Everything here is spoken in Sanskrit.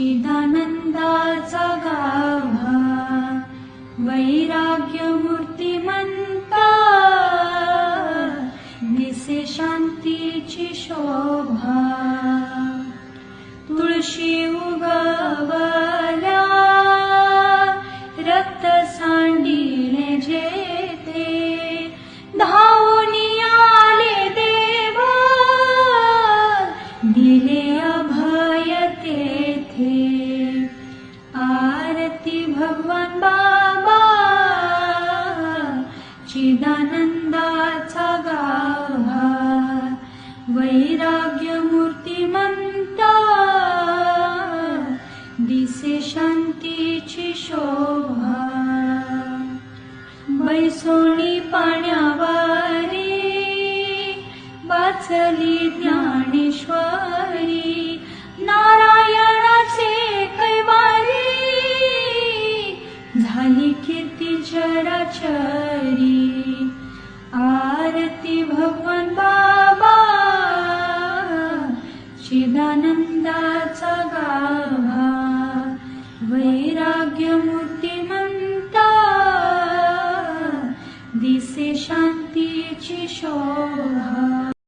चिदानन्दाचा गाभा वैराग्यमूर्तिमन्ता निसे शान्ति शोभा तुळी उगला रक्त सिले जेते। धाव तेथे आरती भगवान बाबा चिदानंदाचा गाभा वैराग्य मूर्तिमंता दिसे शांतीची शोभा. बैसोणी पाण्यावारी वाचली ज्ञानेश्वरी झाली कीर्ती चराचरी। आरती भगवान बाबा। चिदानंदाचा गाभा। वैराग्य मूर्तिमंता दिसे शांतीची शोभा